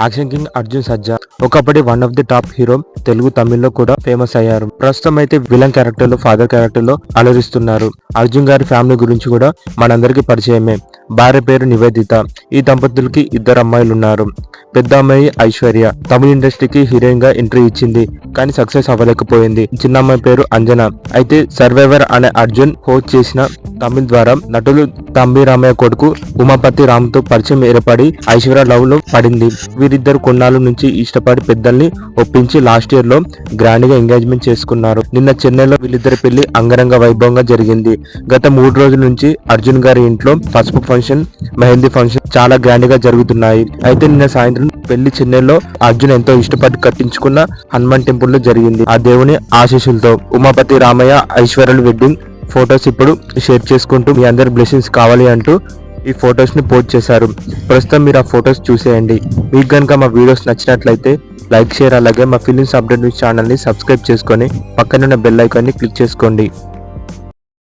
Action king Arjun సజ్జా. ఒకప్పటి one of the top hero Telugu తమిళ్ళో కూడా famous అయ్యారు. ప్రస్తుతం అయితే విలన్ క్యారెక్టర్లో ఫాదర్ క్యారెక్టర్లో అలరిస్తున్నారు. అర్జున్ గారి ఫ్యామిలీ గురించి కూడా మనందరికీ పరిచయమే. భార్య పేరు నివేదిత. ఈ దంపతులకి ఇద్దరు అమ్మాయిలు ఉన్నారు పెద్ద అమ్మాయి ఐశ్వర్య. తమిళ ఇండస్ట్రీకి హీరోయిన్గా ఎంట్రీ ఇచ్చింది. కానీ సక్సెస్ అవ్వలేకపోయింది. చిన్న అమ్మాయి పేరు అంజన. అయితే సర్వైవర్ అనే అర్జున్ హోస్ట్ చేసిన తమిళ్ ద్వారా నటులు తంబి రామయ్య కొడుకు ఉమాపతి రామ్తో పరిచయం ఏర్పడి ఐశ్వర్య లవ్లో పడింది. వీరిద్దరు కొన్నాళ్ళ నుంచి ఇష్టపడి పెద్దల్ని ఒప్పించి లాస్ట్ ఇయర్లో గ్రాండ్గా ఎంగేజ్మెంట్ చేసుకున్నారు. నిన్న చెన్నైలో వీళ్ళిద్దరి పెళ్ళి అంగరంగ వైభవంగా జరిగింది. గత మూడు రోజుల నుంచి అర్జున్ గారి ఇంట్లో పసుపు ఫంక్షన్ మెహందీ ఫంక్షన్ చాలా గ్రాండ్గా జరుగుతున్నాయి. అయితే నిన్న సాయంత్రం పెళ్ళి చెన్నైలో అర్జున్ ఎంతో ఇష్టపడి కట్టించుకున్న హనుమాన్ టెంపుల్లో జరిగింది. ఆ దేవుని ఆశీస్సులతో ఉమాపతి రామయ్య ఐశ్వర్యలు వెడ్డింగ్ ఫొటోస్ ఇప్పుడు షేర్ చేసుకుంటూ మీ అందరి బ్లెస్సింగ్స్ కావాలి అంటూ ఈ ఫొటోస్ని పోస్ట్ చేశారు. ప్రస్తుతం మీరు ఆ ఫొటోస్ చూసేయండి. మీకు కనుక మా వీడియోస్ నచ్చినట్లయితే లైక్ షేర్ అలాగే మా ఫిలిమ్స్ అప్డేట్ న్యూస్ ఛానల్ని సబ్స్క్రైబ్ చేసుకొని పక్కనున్న బెల్ ఐకాన్ని క్లిక్ చేసుకోండి.